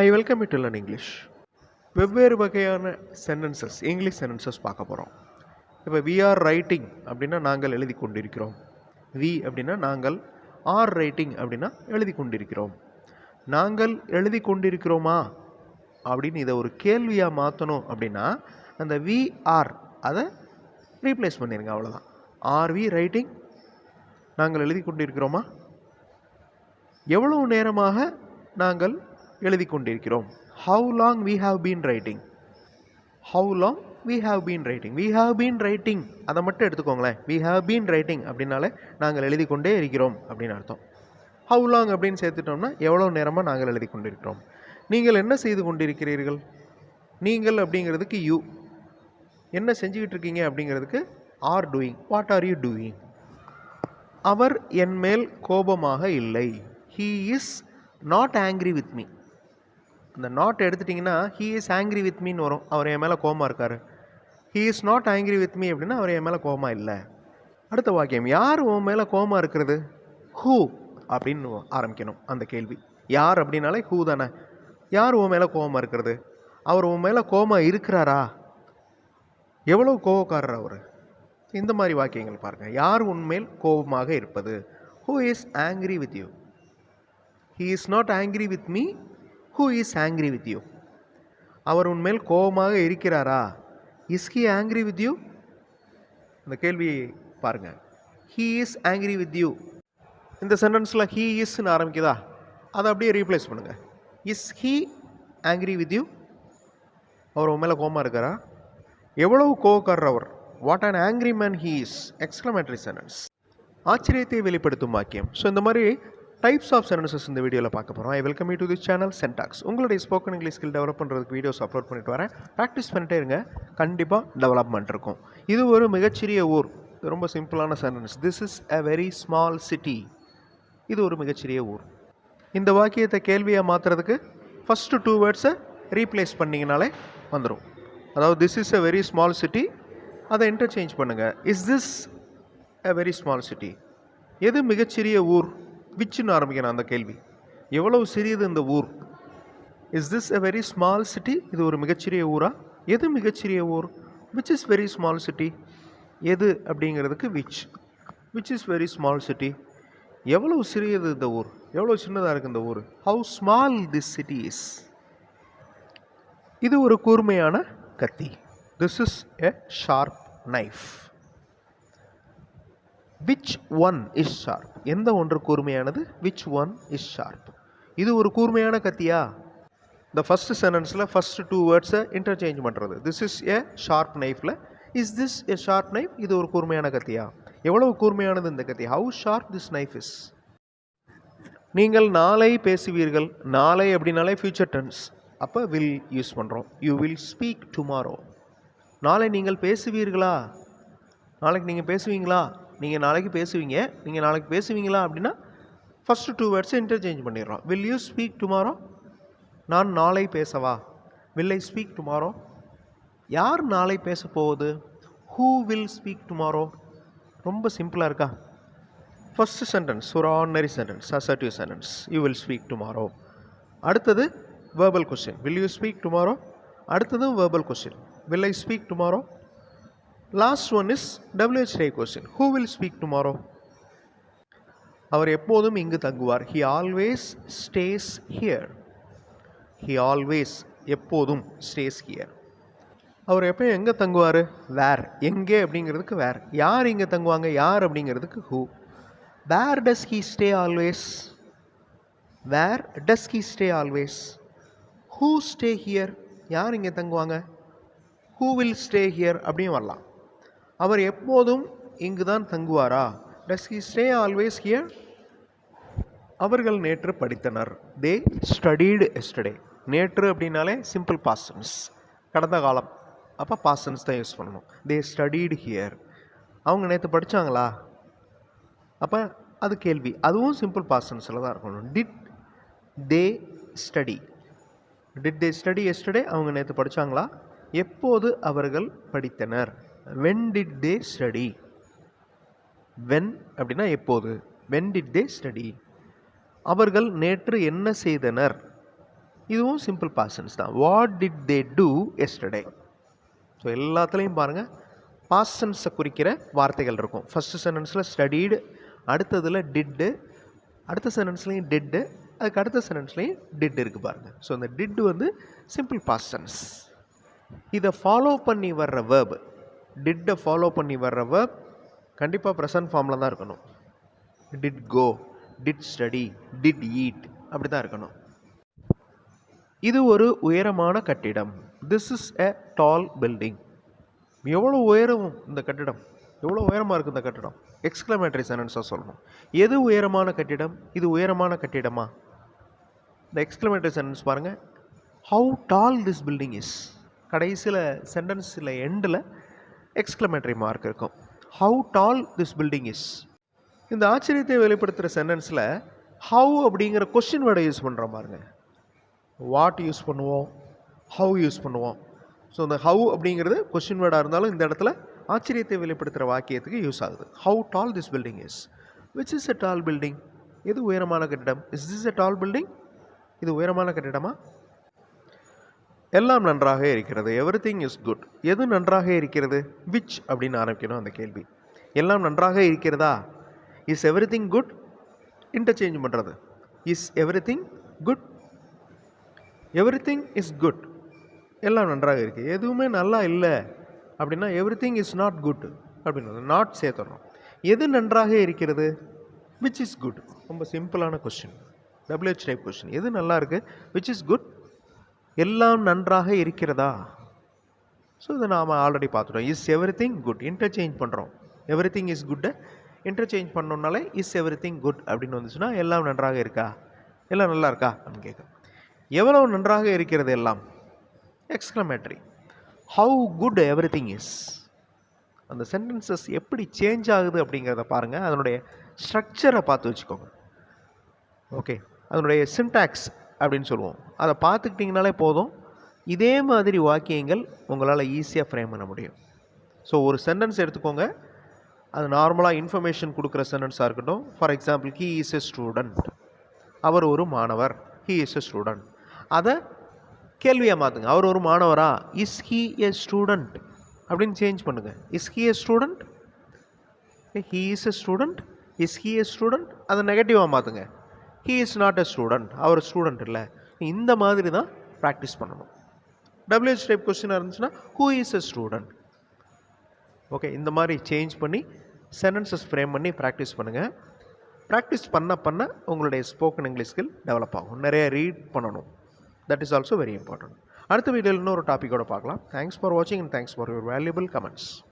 I welcome it to English வெவ்வேறு வகையான sentences English sentences பார்க்க போகிறோம் இப்போ வி ஆர் ரைட்டிங் அப்படின்னா நாங்கள் எழுதி கொண்டிருக்கிறோம். வி அப்படின்னா நாங்கள் ஆர் ரைட்டிங் அப்படின்னா எழுதி கொண்டிருக்கிறோம். நாங்கள் எழுதி கொண்டிருக்கிறோமா? அப்படின்னு இதை ஒரு கேள்வியாக மாற்றணும் அப்படின்னா அந்த வி ஆர் அதை ரீப்ளேஸ் பண்ணிடுங்க அவ்வளோதான் ஆர் வி ரைட்டிங் நாங்கள் எழுதி கொண்டிருக்கிறோமா? எவ்வளவு நேரமாக நாங்கள் எழுதி கொண்டிருக்கிறோம் how long we have been writing how long we have been writing we have been writing அதை மட்டும் எடுத்துக்கோங்களேன். வி ஹாவ் பீன் ரைட்டிங் அப்படின்னாலே நாங்கள் எழுதி கொண்டே இருக்கிறோம் அப்படின்னு அர்த்தம். ஹவு லாங் அப்படின்னு சேர்த்துட்டோம்னா எவ்வளோ நேரமாக நாங்கள் எழுதி கொண்டிருக்கிறோம் நீங்கள் என்ன செய்து கொண்டிருக்கிறீர்கள்? நீங்கள் அப்படிங்கிறதுக்கு யூ என்ன செஞ்சுக்கிட்டு இருக்கீங்க அப்படிங்கிறதுக்கு are doing what are you doing அவர் என் மேல் கோபமாக இல்லை. He is not angry with me அந்த நாட் எடுத்துட்டிங்கன்னா ஹீ இஸ் ஆங்க்ரி வித் மீன்னு வரும். அவர் என் மேலே கோமா இருக்கார். He is not angry with me அப்படின்னா அவர் என் மேலே கோமா இல்லை. அடுத்த வாக்கியம் யார் உன் மேலே கோமா இருக்கிறது? ஹூ அப்படின்னு ஆரம்பிக்கணும் அந்த கேள்வி. யார் அப்படின்னாலே ஹூ தானே. யார் உன் மேலே கோமா இருக்கிறது? அவர் உன் மேலே கோமா இருக்கிறாரா? எவ்வளோ கோவக்காரர் அவர்? இந்த மாதிரி வாக்கியங்கள் பாருங்கள் யார் உன்மேல் கோபமாக இருப்பது? Who is angry with you he is not angry with me who is angry with you அவர் உன்மேல் கோபமாக இருக்கிறாரா? Is he angry with you இந்த கேள்வியை பாருங்கள் he is angry with you இந்த சென்டென்ஸில் ஹீ இஸ்ன்னு ஆரம்பிக்குதா? அதை அப்படியே ரீப்ளேஸ் பண்ணுங்கள் is he angry with you அவர் உன் மேலே கோபமாக இருக்காரா? எவ்வளவு கோவக்காரர் அவர். What an angry man he is exclamatory sentence ஆச்சரியத்தை வெளிப்படுத்தும் வாக்கியம். ஸோ இந்த மாதிரி டைப்ஸ் ஆஃப் சென்டென்சஸ் இந்த வீடியோவில் பார்க்க போகிறோம் I welcome you to the channel Syntax உங்களுடைய ஸ்போக்கன் இங்கிலீஷ் ஸ்கில் டெவலப் பண்ணுறதுக்கு வீடியோஸ் அப்லோட் பண்ணிட்டு வரேன். ப்ராக்டிஸ் பண்ணிட்டே இருங்க. கண்டிப்பாக டெவலப்மெண்ட் இருக்கும். இது ஒரு மிகச்சிறிய ஊர். இது ரொம்ப சிம்பிளான sentence this is a very small city இது ஒரு மிகச்சிறிய ஊர். இந்த வாக்கியத்தை கேள்வியாக மாற்றுறதுக்கு ஃபஸ்ட்டு டூ வேர்ட்ஸை ரீப்ளேஸ் பண்ணிங்கனாலே வந்துடும் அதாவது this is a very small city அதை இன்டர்சேஞ்ச் பண்ணுங்கள் is this a very small city எது மிகச்சிறிய ஊர்? விச்சுன்னு ஆரம்பிக்கணும் அந்த கேள்வி. எவ்வளவு சிறியது இந்த ஊர்? Is this a very small city இது ஒரு மிகச்சிறிய ஊரா? எது மிகச்சிறிய ஊர்? Which is very small city எது அப்படிங்கிறதுக்கு which which is very small city எவ்வளவு சிறியது இந்த ஊர்? எவ்வளோ சின்னதாக இருக்குது இந்த ஊர்? How small this city is இது ஒரு கூர்மையான கத்தி. This is a sharp knife which one is sharp எந்த ஒன்று கூர்மையானது? விச் ஒன் இஸ் ஷார்ப் இது ஒரு கூர்மையான கத்தியா? இந்த ஃபஸ்ட் சென்டென்ஸில் ஃபஸ்ட்டு டூ வேர்ட்ஸை இன்டர்சேஞ்ச் பண்ணுறது this is a sharp நைஃப்பில் is this a sharp knife இது ஒரு கூர்மையான கத்தியா? எவ்வளவு கூர்மையானது இந்த கத்தி? How sharp this knife is நீங்கள் நாளை பேசுவீர்கள். நாளை அப்படின்னாலே ஃபியூச்சர் டென்ஸ் அப்போ வில் யூஸ் பண்ணுறோம் யூ வில் ஸ்பீக் டுமாரோ நாளை நீங்கள் பேசுவீர்களா? நாளைக்கு நீங்கள் பேசுவீங்களா? நீங்கள் நாளைக்கு பேசுவீங்க. நீங்கள் நாளைக்கு பேசுவீங்களா அப்படின்னா ஃபஸ்ட்டு டூ வேர்ட்ஸை இன்டர்சேஞ்ச் பண்ணிடுறோம். வில் யூ ஸ்பீக் டுமாரோ நான் நாளை பேசவா? வில் ஐ ஸ்பீக் டுமாரோ யார் நாளை பேச போகுது? ஹூ வில் ஸ்பீக் டுமாரோ ரொம்ப சிம்பிளாக இருக்கா? ஃபஸ்ட்டு சென்டென்ஸ் ஒரு ordinary sentence assertive sentence you will speak tomorrow அடுத்தது verbal question will you speak tomorrow அடுத்ததும் verbal question will I speak tomorrow last one is WH question who will speak tomorrow அவர் எப்போதும் இங்கு தங்குவார். He always stays here he always எப்போதும் stays here அவர் எப்போ எங்கே தங்குவார்? வேர் எங்கே அப்படிங்கிறதுக்கு வேர் யார் இங்கே தங்குவாங்க? யார் அப்படிங்கிறதுக்கு who where does he stay always where does he stay always who stay here யார் இங்கே தங்குவாங்க? ஹூ வில் ஸ்டே ஹியர் அப்படின்னு வரலாம். அவர் எப்போதும் இங்கு தான் தங்குவாரா? Does he stay always here அவர்கள் நேற்று படித்தனர். தே ஸ்டடீடு எஸ்டடே நேற்று அப்படின்னாலே சிம்பிள் பாசன்ஸ் கடந்த காலம். அப்போ பாசன்ஸ் தான் யூஸ் பண்ணணும். தே ஸ்டடீடு ஹியர் அவங்க நேற்று படித்தாங்களா அப்போ அது கேள்வி. அதுவும் சிம்பிள் பாசன்ஸில் தான் இருக்கணும். Did they study did they study yesterday அவங்க நேற்று படித்தாங்களா எப்போது அவர்கள் படித்தனர்? When did they study when அப்படின்னா எப்போது? வென் டிட் தே ஸ்டடி அவர்கள் நேற்று என்ன செய்தனர்? இதுவும் சிம்பிள் பாசன்ஸ் தான். What did they do yesterday so எல்லாத்துலேயும் பாருங்கள் பாசன்ஸை குறிக்கிற வார்த்தைகள் இருக்கும். ஃபஸ்ட்டு சென்டென்ஸில் ஸ்டடீடு அடுத்ததில் டிட்டு அடுத்த சென்டென்ஸ்லேயும் டிட்டு அதுக்கு அடுத்த சென்டென்ஸ்லேயும் டிட் இருக்குது பாருங்கள் ஸோ அந்த டிட்டு வந்து சிம்பிள் பாஸ்டன்ஸ் இதை ஃபாலோ பண்ணி வர்ற வேர்பு டிட்டை ஃபாலோ பண்ணி வர்றவ கண்டிப்பாக ப்ரெசன்ட் ஃபார்மில் தான் இருக்கணும். Did go did study did eat அப்படி தான் இருக்கணும். இது ஒரு உயரமான கட்டிடம். This is a tall building எவ்வளோ உயரம் இந்த கட்டிடம்? எவ்வளோ உயரமாக இருக்குது இந்த கட்டிடம்? எக்ஸ்க்ளமேட்டரி சென்டென்ஸாக சொல்லணும். எது உயரமான கட்டிடம்? இது உயரமான கட்டிடமா? இந்த எக்ஸ்க்ளமேட்டரி சென்டென்ஸ் பாருங்கள் how tall this building is கடைசியில் சென்டென்ஸில் எண்டில் எக்ஸ்க்ளமேட்டரி மார்க் இருக்கும். How doll this building is இந்த ஆச்சரியத்தை வெளிப்படுத்துகிற சென்டென்ஸில் ஹவு அப்படிங்கிற கொஷின் வேர்டை யூஸ் பண்ணுற பாருங்க. வாட் யூஸ் பண்ணுவோம்? ஹவு யூஸ் பண்ணுவோம்? ஸோ இந்த ஹவு அப்படிங்கிறது கொஷின் வேர்டாக இருந்தாலும் இந்த இடத்துல ஆச்சரியத்தை வெளிப்படுத்துகிற வாக்கியத்துக்கு யூஸ் ஆகுது. How tall this building is which is a tall building எது உயரமான கட்டிடம்? Is this a tall building இது உயரமான கட்டிடமா? எல்லாம் நன்றாக இருக்கிறது. எவ்ரி திங் இஸ் குட் எது நன்றாக இருக்கிறது? விச் அப்படின்னு ஆரம்பிக்கணும் அந்த கேள்வி. எல்லாம் நன்றாக இருக்கிறதா? Is everything good interchange பண்ணுறது is everything good everything is good எல்லாம் நன்றாக இருக்குது எதுவுமே நல்லா இல்லை. அப்படின்னா everything is not good அப்படின்னு நாட் சேர்த்துறோம். எது நன்றாக இருக்கிறது? விச் இஸ் குட் ரொம்ப சிம்பிளான கொஸ்டின் டபிள்யூஹெச் டைப் கொஸ்டின் எது நல்லா இருக்குது விச் இஸ் குட் எல்லாம் நன்றாக இருக்கிறதா? ஸோ இதை நாம் ஆல்ரெடி பார்த்துட்டோம். Is everything good interchange பண்ணுறோம் எவ்ரி திங் இஸ் குட்டை இன்டர்சேஞ்ச் பண்ணோம்னாலே இஸ் எவ்ரி திங் குட் அப்படின்னு வந்துச்சுன்னா எல்லாம் நன்றாக இருக்கா? எல்லாம் நல்லா இருக்கா? அப்படின்னு கேட்கும். எவ்வளவு நன்றாக இருக்கிறது எல்லாம்? Exclamatory how good everything is அந்த சென்டென்சஸ் எப்படி சேஞ்ச் ஆகுது அப்படிங்கிறத பாருங்கள் அதனுடைய ஸ்ட்ரக்சரை பார்த்து வச்சுக்கோங்க. ஓகே அதனுடைய சின்டாக்ஸ் அப்படின்னு சொல்லுவோம். அதை பார்த்துக்கிட்டிங்கனாலே போதும். இதே மாதிரி வாக்கியங்கள் உங்களால் ஈஸியாக ஃப்ரேம் பண்ண முடியும். ஸோ ஒரு சென்டென்ஸ் எடுத்துக்கோங்க. அது நார்மலாக இன்ஃபர்மேஷன் கொடுக்குற சென்டென்ஸாக இருக்கட்டும். For example he is a student அவர் ஒரு மாணவர். ஹீ இஸ் எ ஸ்டூடெண்ட் அதை கேள்வியாக மாற்றுங்க அவர் ஒரு மாணவரா? இஸ் ஹீ எ ஸ்டூடெண்ட் அப்படின்னு சேஞ்ச் பண்ணுங்கள் is he a student he is a student is he a student அதை நெகட்டிவாக மாற்றுங்க he is not a student our student இல்லை. இந்த மாதிரி தான் ப்ராக்டிஸ் பண்ணணும் டபிள்யூஹெச் டைப் கொஸ்டினாக இருந்துச்சுன்னா who is a student okay இந்த மாதிரி சேஞ்ச் பண்ணி சென்டென்சஸ் ஃப்ரேம் பண்ணி ப்ராக்டிஸ் பண்ணுங்கள் ப்ராக்டிஸ் பண்ண பண்ண உங்களுடைய ஸ்போக்கன் இங்கிலீஷ் ஸ்கில் டெவலப் ஆகும். நிறைய ரீட் பண்ணணும். That is also very important அடுத்த வீடியோவில் இன்னொரு டாப்பிக்கோட பார்க்கலாம். தேங்க்ஸ் ஃபார் வாட்சிங் and thanks for your valuable comments